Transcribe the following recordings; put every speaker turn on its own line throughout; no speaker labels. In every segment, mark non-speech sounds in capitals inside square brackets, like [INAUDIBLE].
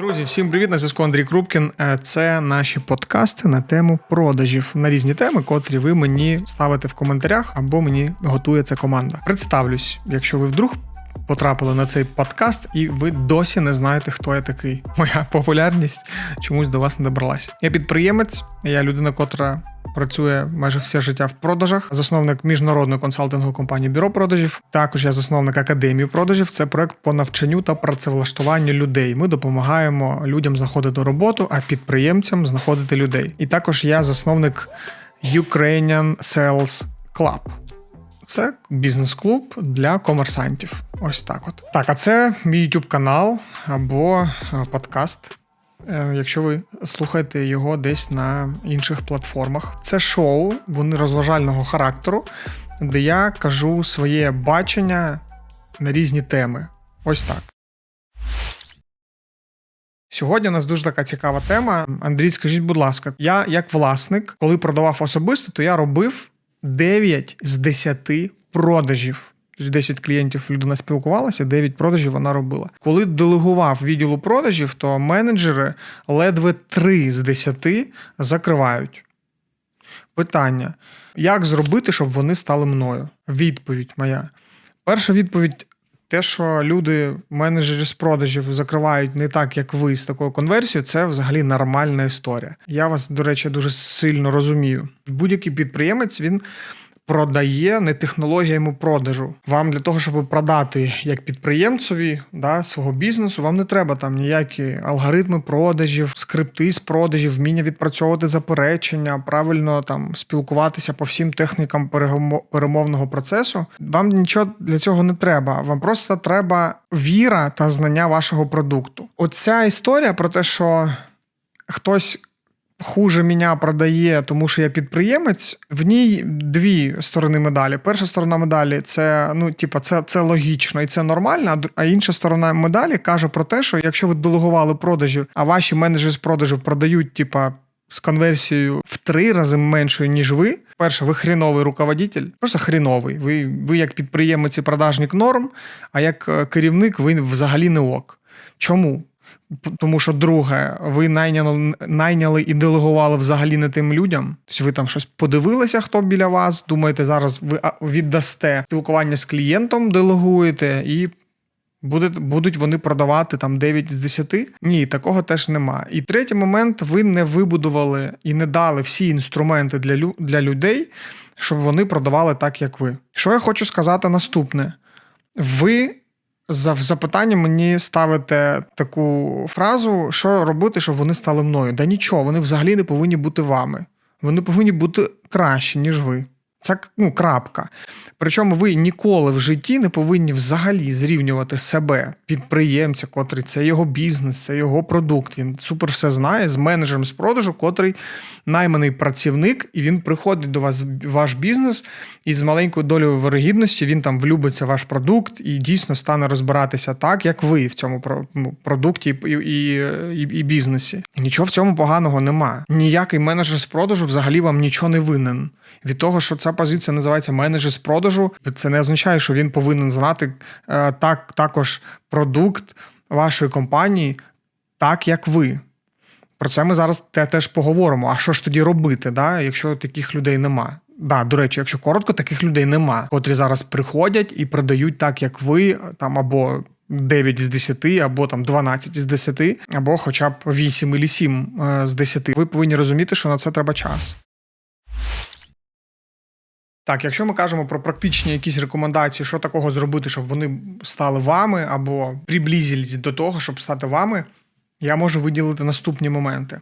Друзі, всім привіт! На зв'язку Андрій Крупкін. Е, Це наші подкасти на тему продажів на різні теми, котрі ви мені ставите в коментарях або мені готує ця команда. Представлюсь, якщо ви вдруг потрапили на цей подкаст і ви досі не знаєте, хто я такий. Моя [LAUGHS] популярність чомусь до вас не добралася. Я підприємець, я людина, котра. Працює майже все життя в продажах, засновник міжнародної консалтингової компанії Бюро продажів. Також я засновник академії продажів. Це проект по навчанню та працевлаштуванню людей. Ми допомагаємо людям знаходити роботу, а підприємцям знаходити людей. І також я засновник Ukrainian Sales Club. Це бізнес-клуб для комерсантів. Ось так. От так, а це мій YouTube канал або е, подкаст. Е, Якщо ви слухаєте його десь на інших платформах, це шоу, вони розважального характеру, де я кажу своє бачення на різні теми. Ось так. Сьогодні у нас дуже така цікава тема. Андрій, скажіть, будь ласка, я як власник, коли продавав особисто, то я робив 9 з 10 продажів. Тобто 10 клієнтів людина спілкувалася, 9 продажів вона робила. Коли делегував відділу продажів, то менеджери ледве 3 з 10 закривають. Питання: як зробити, щоб вони стали мною? Відповідь моя. Перша відповідь. Те, що люди, менеджери з продажів, закривають не так, як ви з такою конверсією, це взагалі нормальна історія. Я вас, до речі, дуже сильно розумію. Будь-який підприємець він продає не технологіями продажу. Вам для того, щоб продати як підприємцеві да, свого бізнесу, вам не треба там ніякі алгоритми продажів, скрипти з продажів, вміння відпрацьовувати заперечення, правильно там спілкуватися по всім технікам перемовного процесу. Вам нічого для цього не треба. Вам просто треба віра та знання вашого продукту. Оця історія про те, що хтось хуже мене продає, тому що я підприємець. В ній дві сторони медалі. Перша сторона медалі це ну, типа, це, це логічно і це нормально. а інша сторона медалі каже про те, що якщо ви делегували продажі, а ваші менеджери з продажів продають, типа. З конверсією в три рази меншою, ніж ви. Перше, ви хріновий руководитель, просто хріновий. Ви, ви як підприємець і продажник норм, а як е, керівник, ви взагалі не ок. Чому? Тому що, друге, ви найняли, найняли і делегували взагалі не тим людям. Тобто ви там щось подивилися, хто біля вас. Думаєте, зараз ви віддасте спілкування з клієнтом, делегуєте, і будуть, будуть вони продавати там 9 з 10? Ні, такого теж нема. І третій момент: ви не вибудували і не дали всі інструменти для, лю- для людей, щоб вони продавали так, як ви. Що я хочу сказати наступне: ви за запитання мені ставите таку фразу, що робити, щоб вони стали мною. Да нічого, вони взагалі не повинні бути вами. Вони повинні бути кращі, ніж ви. Це ну, крапка. Причому ви ніколи в житті не повинні взагалі зрівнювати себе, підприємця, котрий це його бізнес, це його продукт. Він супер все знає з менеджером з продажу, котрий найманий працівник, і він приходить до вас в ваш бізнес, і з маленькою долею вирогідності він там влюбиться в ваш продукт і дійсно стане розбиратися так, як ви в цьому ну, продукті і, і, і, і бізнесі. Нічого в цьому поганого нема. Ніякий менеджер з продажу взагалі вам нічого не винен. Від того, що ця позиція називається менеджер з продажу, це не означає, що він повинен знати е, так, також продукт вашої компанії, так як ви. Про це ми зараз те теж поговоримо. А що ж тоді робити, да, якщо таких людей нема? Да, до речі, якщо коротко, таких людей нема, котрі зараз приходять і продають так, як ви, там або 9 з 10, або там 12 з 10, або хоча б 8 або 7 е, з 10. Ви повинні розуміти, що на це треба час. Так, якщо ми кажемо про практичні якісь рекомендації, що такого зробити, щоб вони стали вами або приблизились до того, щоб стати вами, я можу виділити наступні моменти.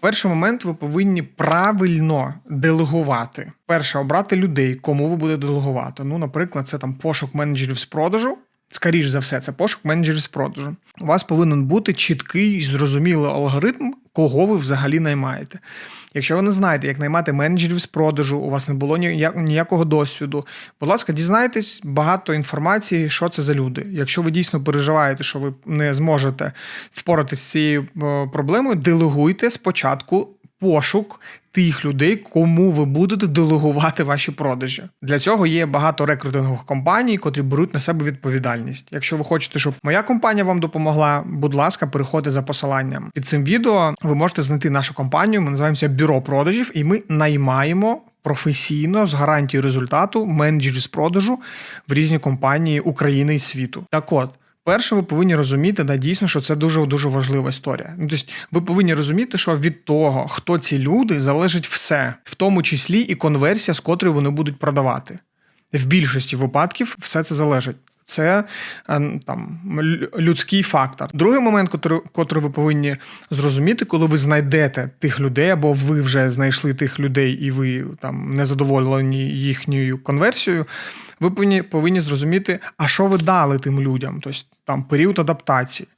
Перший момент ви повинні правильно делегувати. Перше, обрати людей, кому ви будете делегувати. Ну, наприклад, це там пошук менеджерів з продажу. Скоріш за все, це пошук менеджерів з продажу. У вас повинен бути чіткий і зрозумілий алгоритм, кого ви взагалі наймаєте. Якщо ви не знаєте, як наймати менеджерів з продажу, у вас не було ніяк- ніякого досвіду. Будь ласка, дізнайтесь багато інформації, що це за люди. Якщо ви дійсно переживаєте, що ви не зможете впоратися з цією е, проблемою, делегуйте спочатку пошук тих людей, кому ви будете делегувати ваші продажі. Для цього є багато рекрутингових компаній, котрі беруть на себе відповідальність. Якщо ви хочете, щоб моя компанія вам допомогла, будь ласка, переходьте за посиланням під цим відео. Ви можете знайти нашу компанію. Ми називаємося бюро продажів, і ми наймаємо. Професійно з гарантією результату менеджерів з продажу в різні компанії України і світу. Так от, перше, ви повинні розуміти, да, дійсно, що це дуже дуже важлива історія. Ну, тобто, ви повинні розуміти, що від того, хто ці люди, залежить все, в тому числі і конверсія, з котрою вони будуть продавати. В більшості випадків все це залежить. Це е, там людський фактор. Другий момент, котрий, ви повинні зрозуміти, коли ви знайдете тих людей, або ви вже знайшли тих людей, і ви там не задоволені їхньою конверсією. Ви повинні, повинні зрозуміти, а що ви дали тим людям, тобто там період адаптації.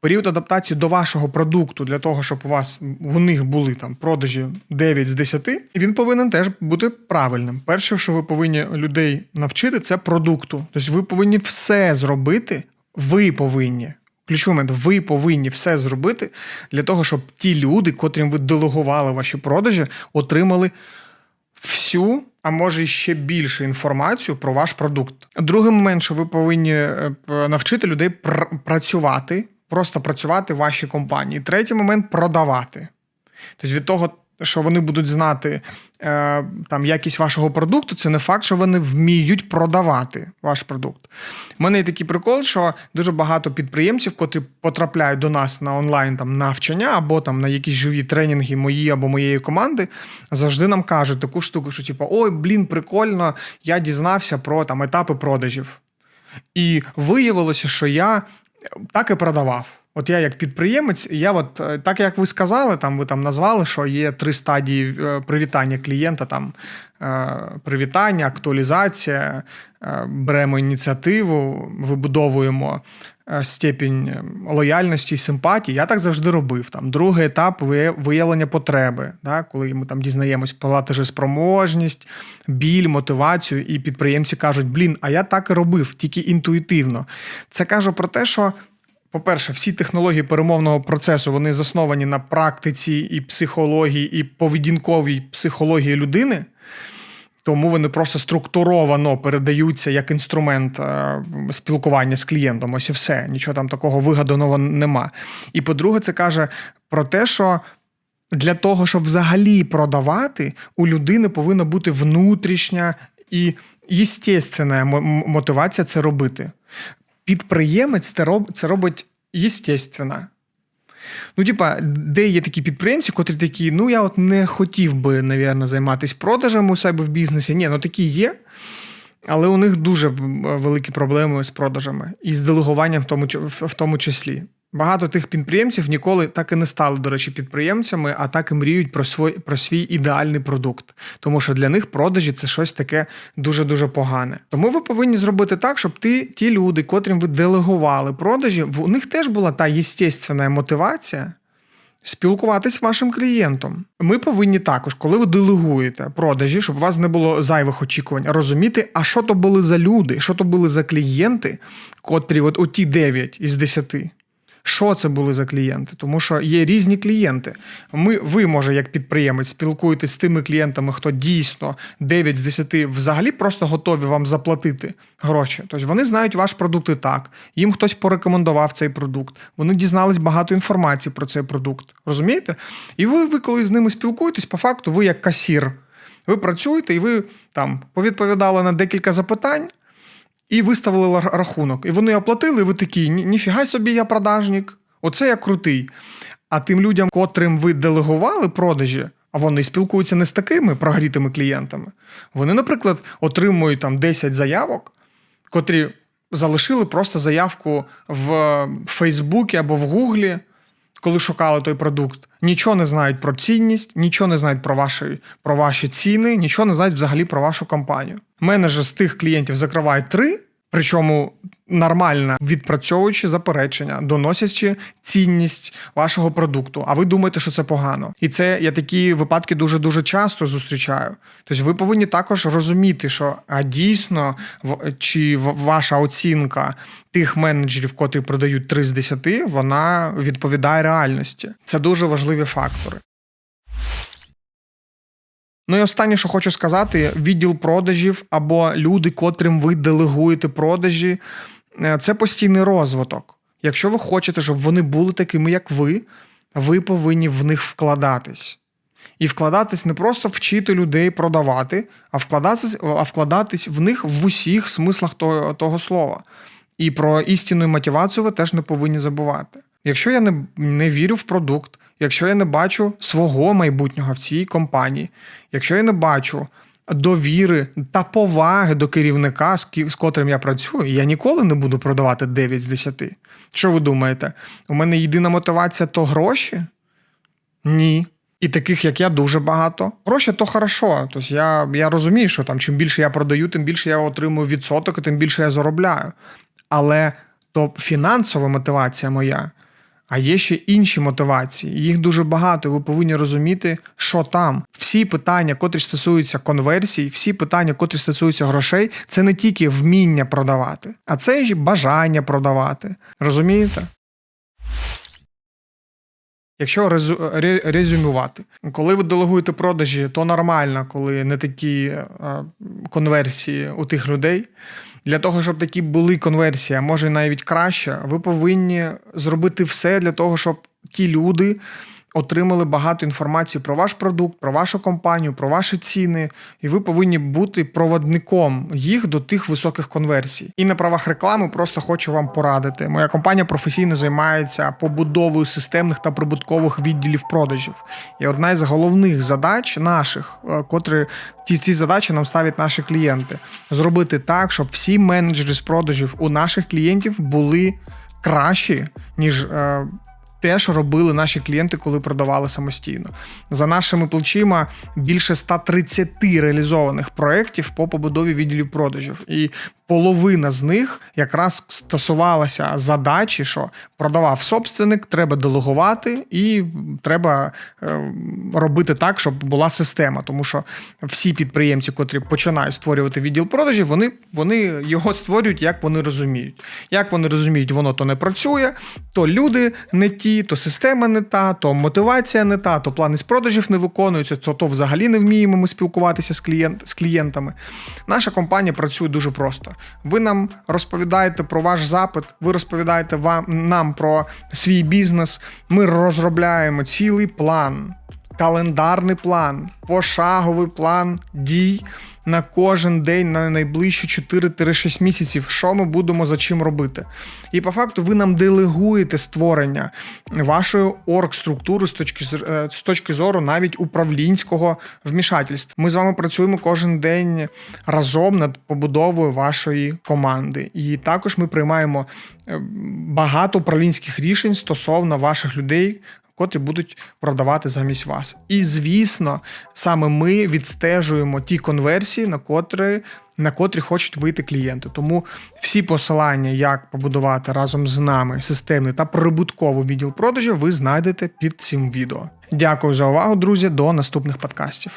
Період адаптації до вашого продукту для того, щоб у вас у них були там продажі 9 з 10, він повинен теж бути правильним. Перше, що ви повинні людей навчити, це продукту. Тобто ви повинні все зробити. Ви повинні. Ключовий момент, ви повинні все зробити для того, щоб ті люди, котрим ви делегували ваші продажі, отримали всю, а може ще більше інформацію про ваш продукт. Другий момент, що ви повинні е, навчити людей пр- працювати, просто працювати в вашій компанії. Третій момент продавати. Тобто від того, що вони будуть знати е, там якість вашого продукту, це не факт, що вони вміють продавати ваш продукт. У мене є такий прикол, що дуже багато підприємців, котрі потрапляють до нас на онлайн там навчання або там на якісь живі тренінги мої або моєї команди, завжди нам кажуть таку штуку, що типу, ой, блін, прикольно, я дізнався про там етапи продажів. І виявилося, що я так і продавав. От я як підприємець, я от е, так як ви сказали, там ви там назвали, що є три стадії е, привітання клієнта: там е, привітання, актуалізація, беремо ініціативу, вибудовуємо степінь е, лояльності і симпатії. Я так завжди робив. Там другий етап виявлення потреби, да, коли ми там дізнаємось платежеспроможність, біль, мотивацію, і підприємці кажуть: блін, а я так і робив, тільки інтуїтивно. Це кажу про те, що. По-перше, всі технології перемовного процесу вони засновані на практиці і психології, і поведінковій психології людини, тому вони просто структуровано передаються як інструмент е, спілкування з клієнтом. Ось і все. Нічого там такого вигаданого нема. І по-друге, це каже про те, що для того, щоб взагалі продавати, у людини повинна бути внутрішня і єстественна мотивація це робити. Підприємець це роб- це робить єстественно. Ну, типа, де є такі підприємці, котрі такі, ну я от не хотів би, навірно, займатися продажем у себе в бізнесі. Ні, ну такі є. Але у них дуже великі проблеми з продажами і з делегуванням в тому, в тому числі. Багато тих підприємців ніколи так і не стали, до речі, підприємцями, а так і мріють про свій, про свій ідеальний продукт. Тому що для них продажі це щось таке дуже-дуже погане. Тому ви повинні зробити так, щоб ти, ті люди, котрим ви делегували продажі, в- у них теж була та єстественна мотивація спілкуватись з вашим клієнтом. Ми повинні також, коли ви делегуєте продажі, щоб у вас не було зайвих очікувань, розуміти, а що то були за люди, що то були за клієнти, котрі от оті 9 із 10. Що це були за клієнти? Тому що є різні клієнти. Ми, ви, може, як підприємець, спілкуєтесь з тими клієнтами, хто дійсно 9 з 10 взагалі просто готові вам заплатити гроші. Тобто вони знають ваш продукт і так. Їм хтось порекомендував цей продукт. Вони дізнались багато інформації про цей продукт. Розумієте? І ви, ви коли з ними спілкуєтесь, по факту, ви як касір. Ви працюєте і ви там повідповідали на декілька запитань. І виставили рахунок. І вони оплатили, і ви такі, «Ні- ніфіга собі я продажник. Оце я крутий. А тим людям, котрим ви делегували продажі, а вони спілкуються не з такими прогрітими клієнтами. Вони, наприклад, отримують там 10 заявок, котрі залишили просто заявку в Фейсбуці або в Гуглі, коли шукали той продукт. Нічого не знають про цінність, нічого не знають про ваші, про ваші ціни, нічого не знають взагалі про вашу компанію. Менеджер з тих клієнтів закриває три, причому нормально відпрацьовуючи заперечення, доносячи цінність вашого продукту. А ви думаєте, що це погано. І це я такі випадки дуже дуже часто зустрічаю. Тобто, ви повинні також розуміти, що а дійсно чи ваша оцінка тих менеджерів, котрі продають 3 з 10, вона відповідає реальності. Це дуже важливі фактори. Ну і останнє, що хочу сказати: відділ продажів або люди, котрим ви делегуєте продажі, е, це постійний розвиток. Якщо ви хочете, щоб вони були такими, як ви, ви повинні в них вкладатись. І вкладатись не просто вчити людей продавати, а вкладатись, а вкладатись в них в усіх смислах того, того слова. І про істинну мотивацію ви теж не повинні забувати. Якщо я не, не вірю в продукт, якщо я не бачу свого майбутнього в цій компанії, якщо я не бачу довіри та поваги до керівника, з котрим я працюю, я ніколи не буду продавати 9 з 10. Що ви думаєте? У мене єдина мотивація то гроші? Ні. І таких, як я, дуже багато. Гроші то хорошо. Тобто я, я розумію, що там чим більше я продаю, тим більше я отримую відсоток, і тим більше я заробляю. Але то фінансова мотивація моя, а є ще інші мотивації. Їх дуже багато. Ви повинні розуміти, що там. Всі питання, котрі стосуються конверсій, всі питання, котрі стосуються грошей, це не тільки вміння продавати, а це й бажання продавати. Розумієте? Якщо резю- ре- резюмувати, коли ви делегуєте продажі, то нормально, коли не такі е, конверсії у тих людей. Для того, щоб такі були конверсії, а може навіть краще, ви повинні зробити все для того, щоб ті люди отримали багато інформації про ваш продукт, про вашу компанію, про ваші ціни, і ви повинні бути проводником їх до тих високих конверсій. І на правах реклами просто хочу вам порадити. Моя компанія професійно займається побудовою системних та прибуткових відділів продажів. І одна із головних задач наших, е, котрі ті ці задачі нам ставлять наші клієнти, зробити так, щоб всі менеджери з продажів у наших клієнтів були кращі, ніж. Те, що робили наші клієнти, коли продавали самостійно. За нашими плечима більше 130 реалізованих проєктів по побудові відділів продажів. І половина з них якраз стосувалася задачі, що продавав собственник, треба делегувати, і треба е, робити так, щоб була система. Тому що всі підприємці, котрі починають створювати відділ продажів, вони, вони його створюють, як вони розуміють. Як вони розуміють, воно то не працює, то люди не ті, то система не та, то мотивація не та, то плани з продажів не виконуються, то, то взагалі не вміємо ми спілкуватися з, клієнт, з клієнтами. Наша компанія працює дуже просто. Ви нам розповідаєте про ваш запит, ви розповідаєте вам нам про свій бізнес. Ми розробляємо цілий план, календарний план, пошаговий план дій на кожен день на найближчі 4-6 місяців, що ми будемо за чим робити. І по факту ви нам делегуєте створення вашої оргструктури з точки з, е, точки зору навіть управлінського вмішательства. Ми з вами працюємо кожен день разом над побудовою вашої команди. І також ми приймаємо е, багато управлінських рішень стосовно ваших людей. Котрі будуть продавати замість вас. І звісно, саме ми відстежуємо ті конверсії, на котрі, на котрі хочуть вийти клієнти. Тому всі посилання, як побудувати разом з нами системний та прибутковий відділ продажів, ви знайдете під цим відео. Дякую за увагу, друзі. До наступних подкастів.